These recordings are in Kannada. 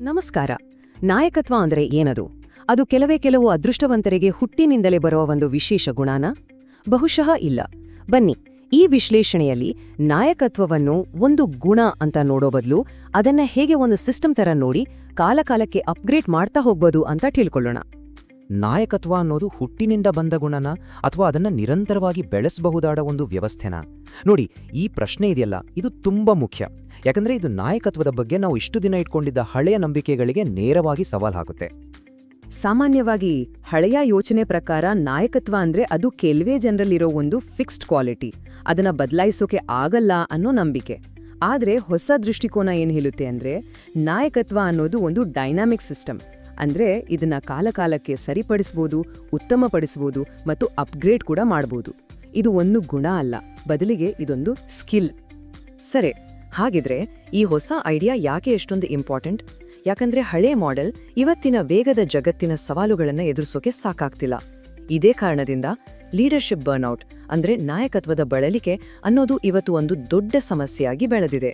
ನಮಸ್ಕಾರ. ನಾಯಕತ್ವ ಅಂದ್ರೆ ಏನದು? ಅದು ಕೆಲವೇ ಕೆಲವು ಅದೃಷ್ಟವಂತರಿಗೆ ಹುಟ್ಟಿನಿಂದಲೇ ಬರುವ ಒಂದು ವಿಶೇಷ ಗುಣಾನ? ಬಹುಶಃ ಇಲ್ಲ. ಬನ್ನಿ, ಈ ವಿಶ್ಲೇಷಣೆಯಲ್ಲಿ ನಾಯಕತ್ವವನ್ನು ಒಂದು ಗುಣ ಅಂತ ನೋಡೋ ಬದಲು ಅದನ್ನ ಹೇಗೆ ಒಂದು ಸಿಸ್ಟಮ್ ತರ ನೋಡಿ ಕಾಲಕಾಲಕ್ಕೆ ಅಪ್ಗ್ರೇಡ್ ಮಾಡ್ತಾ ಹೋಗ್ಬೋದು ಅಂತ ತಿಳ್ಕೊಳ್ಳೋಣ. ನಾಯಕತ್ವ ಅನ್ನೋದು ಹುಟ್ಟಿನಿಂದ ಬಂದ ಗುಣನ ಅಥವಾ ಅದನ್ನ ನಿರಂತರವಾಗಿ ಬೆಳೆಸಬಹುದಾದ ಒಂದು ವ್ಯವಸ್ಥೆನ? ನೋಡಿ, ಈ ಪ್ರಶ್ನೆ ಇದೆಯಲ್ಲ, ಇದು ತುಂಬಾ ಮುಖ್ಯ. ಯಾಕಂದ್ರೆ ಇದು ನಾಯಕತ್ವದ ಬಗ್ಗೆ ನಾವು ಇಷ್ಟು ದಿನ ಇಟ್ಕೊಂಡಿದ್ದ ಹಳೆಯ ನಂಬಿಕೆಗಳಿಗೆ ನೇರವಾಗಿ ಸವಾಲ್ ಹಾಕುತ್ತೆ. ಸಾಮಾನ್ಯವಾಗಿ ಹಳೆಯ ಯೋಚನೆ ಪ್ರಕಾರ ನಾಯಕತ್ವ ಅಂದ್ರೆ ಅದು ಕೆಲವೇ ಜನರಲ್ಲಿರೋ ಒಂದು ಫಿಕ್ಸ್ಡ್ ಕ್ವಾಲಿಟಿ ಅದನ್ನ ಬದಲಾಯಿಸೋಕೆ ಆಗಲ್ಲ ಅನ್ನೋ ನಂಬಿಕೆ. ಆದ್ರೆ ಹೊಸ ದೃಷ್ಟಿಕೋನ ಏನು ಹೇಳುತ್ತೆ ಅಂದ್ರೆ ನಾಯಕತ್ವ ಅನ್ನೋದು ಒಂದು ಡೈನಾಮಿಕ್ ಸಿಸ್ಟಮ್ ಅಂದ್ರೆ ಇದನ್ನ ಕಾಲಕಾಲಕ್ಕೆ ಸರಿಪಡಿಸ್ಬೋದು, ಉತ್ತಮಪಡಿಸ್ಬೋದು ಮತ್ತು ಅಪ್ಗ್ರೇಡ್ ಕೂಡ ಮಾಡ್ಬೋದು. ಇದು ಒಂದು ಗುಣ ಅಲ್ಲ, ಬದಲಿಗೆ ಇದೊಂದು ಸ್ಕಿಲ್. ಸರಿ, ಹಾಗಿದ್ರೆ ಈ ಹೊಸ ಐಡಿಯಾ ಯಾಕೆ ಎಷ್ಟೊಂದು ಇಂಪಾರ್ಟೆಂಟ್? ಯಾಕಂದ್ರೆ ಹಳೆ ಮಾಡೆಲ್ ಇವತ್ತಿನ ವೇಗದ ಜಗತ್ತಿನ ಸವಾಲುಗಳನ್ನು ಎದುರಿಸೋಕೆ ಸಾಕಾಗ್ತಿಲ್ಲ. ಇದೇ ಕಾರಣದಿಂದ ಲೀಡರ್ಶಿಪ್ ಬರ್ನ್ಔಟ್ ಅಂದ್ರೆ ನಾಯಕತ್ವದ ಬಳಲಿಕೆ ಅನ್ನೋದು ಇವತ್ತು ಒಂದು ದೊಡ್ಡ ಸಮಸ್ಯೆಯಾಗಿ ಬೆಳೆದಿದೆ.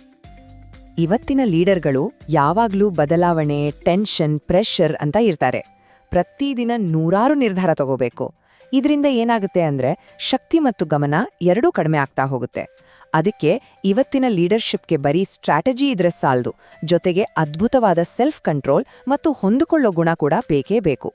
ಇವತ್ತಿನ ಲೀಡರ್ಗಳು ಯಾವಾಗ್ಲೂ ಬದಲಾವಣೆ, ಟೆನ್ಷನ್, ಪ್ರೆಷರ್ ಅಂತ ಇರ್ತಾರೆ. ಪ್ರತಿದಿನ ನೂರಾರು ನಿರ್ಧಾರ ತಗೋಬೇಕು. ಇದರಿಂದ ಏನಾಗುತ್ತೆ ಅಂದ್ರೆ ಶಕ್ತಿ ಮತ್ತು ಗಮನ ಎರಡೂ ಕಡಿಮೆ ಆಗ್ತಾ ಹೋಗುತ್ತೆ. ಅದಕ್ಕೆ ಇವತ್ತಿನ ಲೀಡರ್ಶಿಪ್ಗೆ ಬರೀ ಸ್ಟ್ರಾಟಜಿ ಇದ್ರೆ ಸಾಲದು. ಜೊತೆಗೆ ಅದ್ಭುತವಾದ ಸೆಲ್ಫ್ ಕಂಟ್ರೋಲ್ ಮತ್ತು ಹೊಂದಿಕೊಳ್ಳೋ ಗುಣ ಕೂಡ ಬೇಕೇ ಬೇಕು.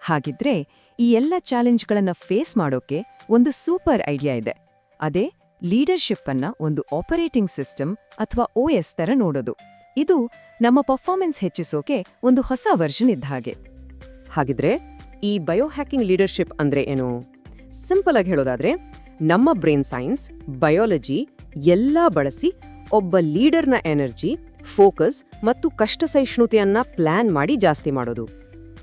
ಹಾಗಿದ್ರೆ ಈ ಎಲ್ಲ ಚಾಲೆಂಜ್ಗಳನ್ನು ಫೇಸ್ ಮಾಡೋಕೆ ಒಂದು ಸೂಪರ್ ಐಡಿಯಾ ಇದೆ. ಅದೇ ಲೀಡರ್ಶಿಪ್ ಅನ್ನ ಒಂದು ಆಪರೇಟಿಂಗ್ ಸಿಸ್ಟಮ್ ಅಥವಾ ಓಎಸ್ ಎಸ್ ತರ ನೋಡೋದು. ಇದು ನಮ್ಮ ಪರ್ಫಾರ್ಮೆನ್ಸ್ ಹೆಚ್ಚಿಸೋಕೆ ಒಂದು ಹೊಸ ವರ್ಷನ್ ಇದ್ದ ಹಾಗೆ. ಹಾಗಿದ್ರೆ ಈ ಬಯೋಹ್ಯಾಕಿಂಗ್ ಲೀಡರ್ಶಿಪ್ ಅಂದ್ರೆ ಏನು? ಸಿಂಪಲ್ ಆಗಿ ಹೇಳೋದಾದ್ರೆ ನಮ್ಮ ಬ್ರೈನ್ ಸೈನ್ಸ್, ಬಯಾಲಜಿ ಎಲ್ಲ ಬಳಸಿ ಒಬ್ಬ ಲೀಡರ್ನ ಎನರ್ಜಿ, ಫೋಕಸ್ ಮತ್ತು ಕಷ್ಟ ಸಹಿಷ್ಣುತೆಯನ್ನ ಪ್ಲಾನ್ ಮಾಡಿ ಜಾಸ್ತಿ ಮಾಡೋದು.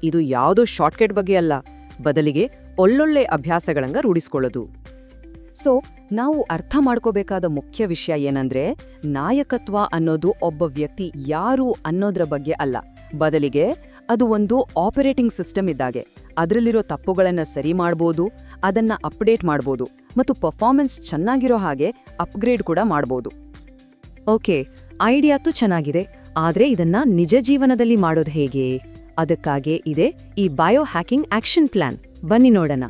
ಇದು ಯಾವುದೋ ಶಾರ್ಟ್ಕಟ್ ಬಗ್ಗೆ ಅಲ್ಲ, ಬದಲಿಗೆ ಒಳ್ಳೊಳ್ಳೆ ಅಭ್ಯಾಸಗಳಂಗ ರೂಢಿಸ್ಕೊಳ್ಳೋದು. ಸೊ ನಾವು ಅರ್ಥ ಮಾಡ್ಕೋಬೇಕಾದ ಮುಖ್ಯ ವಿಷಯ ಏನಂದ್ರೆ, ನಾಯಕತ್ವ ಅನ್ನೋದು ಒಬ್ಬ ವ್ಯಕ್ತಿ ಯಾರು ಅನ್ನೋದ್ರ ಬಗ್ಗೆ ಅಲ್ಲ. ಬದಲಿಗೆ ಅದು ಒಂದು ಆಪರೇಟಿಂಗ್ ಸಿಸ್ಟಮ್ ಇದ್ದಾಗೆ. ಅದರಲ್ಲಿರೋ ತಪ್ಪುಗಳನ್ನ ಸರಿ ಮಾಡ್ಬೋದು, ಅದನ್ನ ಅಪ್ಡೇಟ್ ಮಾಡ್ಬೋದು ಮತ್ತು ಪರ್ಫಾರ್ಮೆನ್ಸ್ ಚೆನ್ನಾಗಿರೋ ಹಾಗೆ ಅಪ್ಗ್ರೇಡ್ ಕೂಡ ಮಾಡ್ಬೋದು. ಓಕೆ ಐಡಿಯಾತು ಚೆನ್ನಾಗಿದೆ. ಆದ್ರೆ ಇದನ್ನ ನಿಜ ಜೀವನದಲ್ಲಿ ಮಾಡೋದು ಹೇಗೆ? ಅದಕ್ಕಾಗೇ ಇದೆ ಈ ಬಯೋ ಹ್ಯಾಕಿಂಗ್ ಆಕ್ಷನ್ ಪ್ಲಾನ್ ಬನ್ನಿ ನೋಡೋಣ.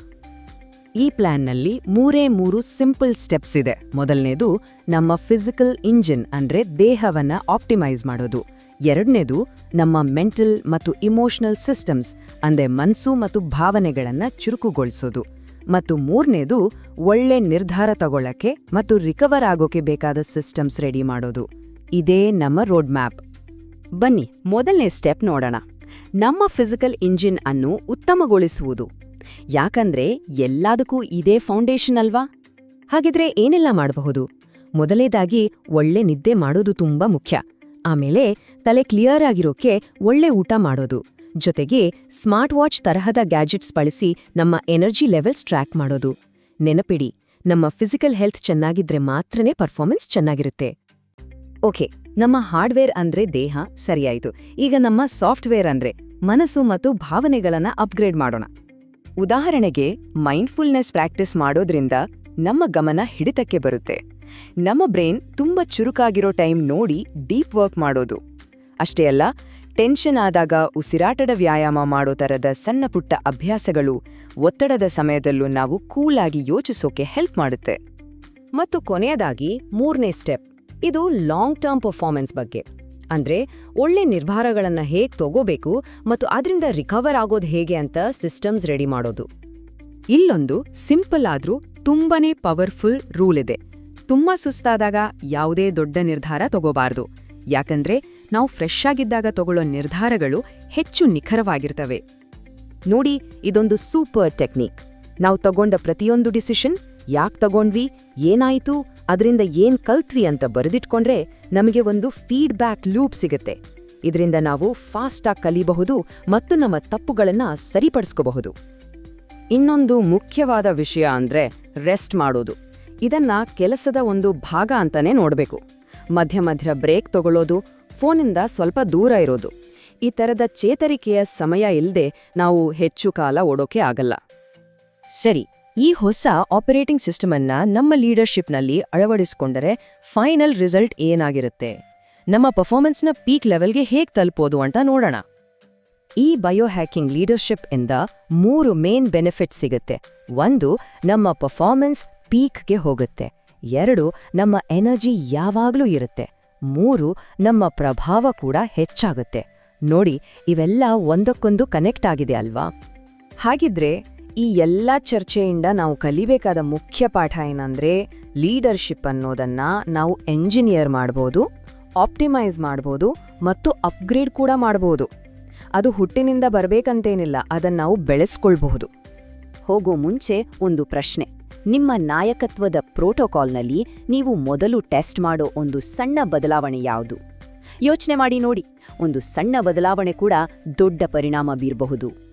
ಈ ಪ್ಲಾನ್ನಲ್ಲಿ ಮೂರೇ ಮೂರು ಸಿಂಪಲ್ ಸ್ಟೆಪ್ಸ್ ಇದೆ. ಮೊದಲನೇದು, ನಮ್ಮ ಫಿಸಿಕಲ್ ಇಂಜಿನ್ ಅಂದ್ರೆ ದೇಹವನ್ನ ಆಪ್ಟಿಮೈಸ್ ಮಾಡೋದು. ಎರಡನೇದು, ನಮ್ಮ ಮೆಂಟಲ್ ಮತ್ತು ಇಮೋಷನಲ್ ಸಿಸ್ಟಮ್ಸ್, ಅಂದ್ರೆ ಮನಸ್ಸು ಮತ್ತು ಭಾವನೆಗಳನ್ನ ಚುರುಕುಗೊಳಿಸೋದು. ಮತ್ತು ಮೂರನೇದು, ಒಳ್ಳೆ ನಿರ್ಧಾರ ತಗೊಳ್ಳಕ್ಕೆ ಮತ್ತು ರಿಕವರ್ ಆಗೋಕೆ ಬೇಕಾದ ಸಿಸ್ಟಮ್ಸ್ ರೆಡಿ ಮಾಡೋದು. ಇದೇ ನಮ್ಮ ರೋಡ್ ಮ್ಯಾಪ್ ಬನ್ನಿ, ಮೊದಲನೇ ಸ್ಟೆಪ್ ನೋಡೋಣ. ನಮ್ಮ ಫಿಸಿಕಲ್ ಇಂಜಿನ್ ಅನ್ನು ಉತ್ತಮಗೊಳಿಸುವುದು. ಯಾಕಂದ್ರೆ ಎಲ್ಲದಕ್ಕೂ ಇದೇ ಫೌಂಡೇಶನ್ ಅಲ್ವಾ? ಹಾಗಿದ್ರೆ ಏನೆಲ್ಲ ಮಾಡಬಹುದು? ಮೊದಲೇದಾಗಿ ಒಳ್ಳೆ ನಿದ್ದೆ ಮಾಡೋದು ತುಂಬಾ ಮುಖ್ಯ. ಆಮೇಲೆ ತಲೆ ಕ್ಲಿಯರ್ ಆಗಿರೋಕೆ ಒಳ್ಳೆ ಊಟ ಮಾಡೋದು. ಜೊತೆಗೆ ಸ್ಮಾರ್ಟ್ ವಾಚ್ ತರಹದ ಗ್ಯಾಜೆಟ್ಸ್ ಬಳಸಿ ನಮ್ಮ ಎನರ್ಜಿ ಲೆವೆಲ್ಸ್ ಟ್ರ್ಯಾಕ್ ಮಾಡೋದು. ನೆನಪಿಡಿ, ನಮ್ಮ ಫಿಸಿಕಲ್ ಹೆಲ್ತ್ ಚೆನ್ನಾಗಿದ್ರೆ ಮಾತ್ರನೇ ಪರ್ಫಾರ್ಮೆನ್ಸ್ ಚೆನ್ನಾಗಿರುತ್ತೆ. ಓಕೆ, ನಮ್ಮ ಹಾರ್ಡ್ವೇರ್ ಅಂದ್ರೆ ದೇಹ, ಸರಿಯಾಯಿತು. ಈಗ ನಮ್ಮ ಸಾಫ್ಟ್ವೇರ್ ಅಂದ್ರೆ ಮನಸ್ಸು ಮತ್ತು ಭಾವನೆಗಳನ್ನ ಅಪ್ಗ್ರೇಡ್ ಮಾಡೋಣ. ಉದಾಹರಣೆಗೆ ಮೈಂಡ್ಫುಲ್ನೆಸ್ ಪ್ರಾಕ್ಟೀಸ್ ಮಾಡೋದ್ರಿಂದ ನಮ್ಮ ಗಮನ ಹಿಡಿತಕ್ಕೆ ಬರುತ್ತೆ. ನಮ್ಮ ಬ್ರೈನ್ ತುಂಬ ಚುರುಕಾಗಿರೋ ಟೈಮ್ ನೋಡಿ ಡೀಪ್ ವರ್ಕ್ ಮಾಡೋದು. ಅಷ್ಟೇ ಅಲ್ಲ ಟೆನ್ಷನ್ ಆದಾಗ ಉಸಿರಾಟದ ವ್ಯಾಯಾಮ ಮಾಡೋ ಥರದ ಸಣ್ಣ ಪುಟ್ಟ ಅಭ್ಯಾಸಗಳು ಒತ್ತಡದ ಸಮಯದಲ್ಲೂ ನಾವು ಕೂಲಾಗಿ ಯೋಚಿಸೋಕೆ ಹೆಲ್ಪ್ ಮಾಡುತ್ತೆ. ಮತ್ತು ಕೊನೆಯದಾಗಿ ಮೂರನೇ ಸ್ಟೆಪ್ ಇದು ಲಾಂಗ್ ಟರ್ಮ್ ಪರ್ಫಾರ್ಮೆನ್ಸ್ ಬಗ್ಗೆ. ಅಂದ್ರೆ ಒಳ್ಳೆ ನಿರ್ಧಾರಗಳನ್ನ ಹೇಗೆ ತಗೋಬೇಕು ಮತ್ತು ಅದರಿಂದ ರಿಕವರ್ ಆಗೋದು ಹೇಗೆ ಅಂತ ಸಿಸ್ಟಮ್ಸ್ ರೆಡಿ ಮಾಡೋದು. ಇಲ್ಲೊಂದು ಸಿಂಪಲ್ ಆದ್ರೂ ತುಂಬಾನೇ ಪವರ್ಫುಲ್ ರೂಲ್ ಇದೆ. ತುಂಬಾ ಸುಸ್ತಾದಾಗ ಯಾವುದೇ ದೊಡ್ಡ ನಿರ್ಧಾರ ತಗೋಬಾರ್ದು. ಯಾಕಂದ್ರೆ ನಾವು ಫ್ರೆಶ್ ಆಗಿದ್ದಾಗ ತಗೊಳ್ಳೋ ನಿರ್ಧಾರಗಳು ಹೆಚ್ಚು ನಿಖರವಾಗಿರ್ತವೆ. ನೋಡಿ ಇದೊಂದು ಸೂಪರ್ ಟೆಕ್ನಿಕ್. ನಾವು ತಗೊಂಡ ಪ್ರತಿಯೊಂದು ಡಿಸಿಷನ್ ಯಾಕ್ ತಗೊಂಡ್ವಿ, ಏನಾಯಿತು ಅದರಿಂದ ಏನ್ ಕಲ್ತ್ವಿ ಅಂತ ಬರೆದಿಟ್ಕೊಂಡ್ರೆ ನಮಗೆ ಒಂದು ಫೀಡ್ಬ್ಯಾಕ್ ಲೂಪ್ ಸಿಗುತ್ತೆ. ಇದರಿಂದ ನಾವು ಫಾಸ್ಟಾಗಿ ಕಲಿಬಹುದು ಮತ್ತು ನಮ್ಮ ತಪ್ಪುಗಳನ್ನು ಸರಿಪಡಿಸ್ಕೋಬಹುದು. ಇನ್ನೊಂದು ಮುಖ್ಯವಾದ ವಿಷಯ ಅಂದ್ರೆ ರೆಸ್ಟ್ ಮಾಡೋದು. ಇದನ್ನ ಕೆಲಸದ ಒಂದು ಭಾಗ ಅಂತಾನೆ ನೋಡಬೇಕು. ಮಧ್ಯ ಮಧ್ಯ ಬ್ರೇಕ್ ತಗೊಳ್ಳೋದು, ಫೋನಿಂದ ಸ್ವಲ್ಪ ದೂರ ಇರೋದು. ಈ ಥರದ ಚೇತರಿಕೆಯ ಸಮಯ ಇಲ್ಲದೆ ನಾವು ಹೆಚ್ಚು ಕಾಲ ಓಡೋಕೆ ಆಗಲ್ಲ. ಸರಿ. ಈ ಹೊಸ ಆಪರೇಟಿಂಗ್ ಸಿಸ್ಟಮ್ ಅನ್ನ ನಮ್ಮ ಲೀಡರ್ಶಿಪ್ನಲ್ಲಿ ಅಳವಡಿಸಿಕೊಂಡರೆ ಫೈನಲ್ ರಿಸಲ್ಟ್ ಏನಾಗಿರುತ್ತೆ? ನಮ್ಮ ಪರ್ಫಾರ್ಮೆನ್ಸ್ನ ಪೀಕ್ ಲೆವೆಲ್ಗೆ ಹೇಗೆ ತಲುಪೋದು ಅಂತ ನೋಡೋಣ. ಈ ಬಯೋಹ್ಯಾಕಿಂಗ್ ಲೀಡರ್ಶಿಪ್ ಇಂದ ಮೂರು ಮೇನ್ ಬೆನಿಫಿಟ್ ಸಿಗುತ್ತೆ. ಒಂದು, ನಮ್ಮ ಪರ್ಫಾರ್ಮೆನ್ಸ್ ಪೀಕ್ಗೆ ಹೋಗುತ್ತೆ. ಎರಡು, ನಮ್ಮ ಎನರ್ಜಿ ಯಾವಾಗಲೂ ಇರುತ್ತೆ. ಮೂರು, ನಮ್ಮ ಪ್ರಭಾವ ಕೂಡ ಹೆಚ್ಚಾಗುತ್ತೆ. ನೋಡಿ, ಇವೆಲ್ಲ ಒಂದಕ್ಕೊಂದು ಕನೆಕ್ಟ್ ಆಗಿದೆ ಅಲ್ವಾ? ಹಾಗಿದ್ರೆ ಈ ಎಲ್ಲ ಚರ್ಚೆಯಿಂದ ನಾವು ಕಲಿಬೇಕಾದ ಮುಖ್ಯ ಪಾಠ ಏನಂದ್ರೆ ಲೀಡರ್ಶಿಪ್ ಅನ್ನೋದನ್ನ ನಾವು ಎಂಜಿನಿಯರ್ ಮಾಡ್ಬೋದು, ಆಪ್ಟಿಮೈಸ್ ಮಾಡ್ಬೋದು ಮತ್ತು ಅಪ್ಗ್ರೇಡ್ ಕೂಡ ಮಾಡ್ಬೋದು. ಅದು ಹುಟ್ಟಿನಿಂದ ಬರಬೇಕಂತೇನಿಲ್ಲ, ಅದನ್ನ ನಾವು ಬೆಳೆಸ್ಕೊಳ್ಬಹುದು. ಹೋಗೋ ಮುಂಚೆ ಒಂದು ಪ್ರಶ್ನೆ. ನಿಮ್ಮ ನಾಯಕತ್ವದ ಪ್ರೋಟೋಕಾಲ್ನಲ್ಲಿ ನೀವು ಮೊದಲು ಟೆಸ್ಟ್ ಮಾಡೋ ಒಂದು ಸಣ್ಣ ಬದಲಾವಣೆ ಯಾವುದು? ಯೋಚನೆ ಮಾಡಿ ನೋಡಿ. ಒಂದು ಸಣ್ಣ ಬದಲಾವಣೆ ಕೂಡ ದೊಡ್ಡ ಪರಿಣಾಮ ಬೀರಬಹುದು.